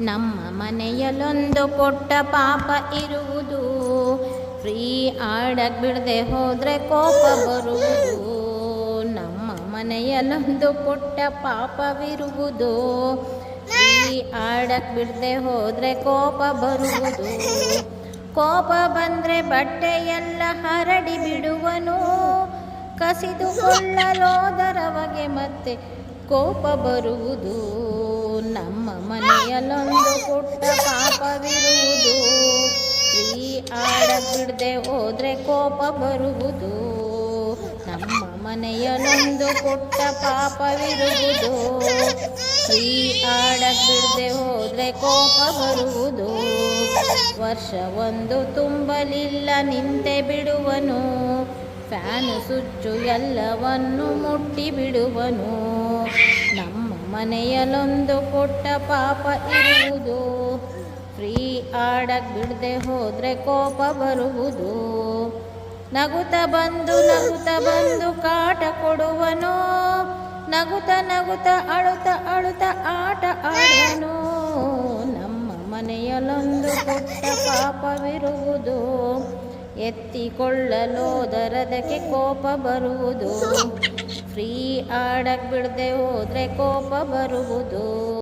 ನಮ್ಮ ಮನೆಯಲ್ಲೊಂದು ಕೊಟ್ಟ ಪಾಪ ಇರುವುದು. ಫ್ರೀ ಆಡಕ್ಕೆ ಬಿಡದೆ ಹೋದರೆ ಕೋಪ ಬರುವುದು. ನಮ್ಮ ಮನೆಯಲ್ಲೊಂದು ಪುಟ್ಟ ಪಾಪವಿರುವುದು. ಫ್ರೀ ಆಡಕ್ಕೆ ಬಿಡದೆ ಹೋದರೆ ಕೋಪ ಬರುವುದು. ಕೋಪ ಬಂದ್ರೆ ಬಟ್ಟೆಯೆಲ್ಲ ಹರಡಿ ಬಿಡುವನು. ಕಸಿದುಕೊಳ್ಳಲೋದರವಗೆ ಮತ್ತೆ ಕೋಪ ಬರುವುದು. ಮನೆಯಲ್ಲೊಂದು ಪುಟ್ಟ ಪಾಪವಿರುವುದು. ಈ ಆಡ ಬಿಡದೆ ಹೋದ್ರೆ ಕೋಪ ಬರುವುದು. ನಮ್ಮ ಮನೆಯಲ್ಲೊಂದು ಪುಟ್ಟ ಪಾಪವಿರುವುದು. ಈ ಆಡ ಬಿಡದೆ ಹೋದ್ರೆ ಕೋಪ ಬರುವುದು. ವರ್ಷ ಒಂದು ತುಂಬಲಿಲ್ಲ ನಿಂತೆ ಬಿಡುವನು. ಫ್ಯಾನು ಸುಚ್ಚು ಎಲ್ಲವನ್ನು ಮುಟ್ಟಿ ಬಿಡುವನು ನಮ್ಮ ಮನೆಯಲ್ಲೊಂದು ಪುಟ್ಟ ಪಾಪ ಇರುವುದು. ಫ್ರೀ ಆಡಕ್ಕೆ ಬಿಡದೆ ಹೋದರೆ ಕೋಪ ಬರುವುದು. ನಗುತ್ತ ಬಂದು ನಗುತ ಬಂದು ಕಾಟ ಕೊಡುವನು. ನಗುತ ನಗುತ್ತ ಅಳುತ ಅಳುತ್ತ ಆಟ ಆಡುವನು. ನಮ್ಮ ಮನೆಯಲ್ಲೊಂದು ಕೊಟ್ಟ ಪಾಪವಿರುವುದು. ಎತ್ತಿಕೊಳ್ಳಲೋದರದಕ್ಕೆ ಕೋಪ ಬರುವುದು. ಫ್ರೀ ಆಡಕ್ಕೆ ಬಿಡದೆ ಹೋದ್ರೆ ಕೋಪ ಬರುವುದು.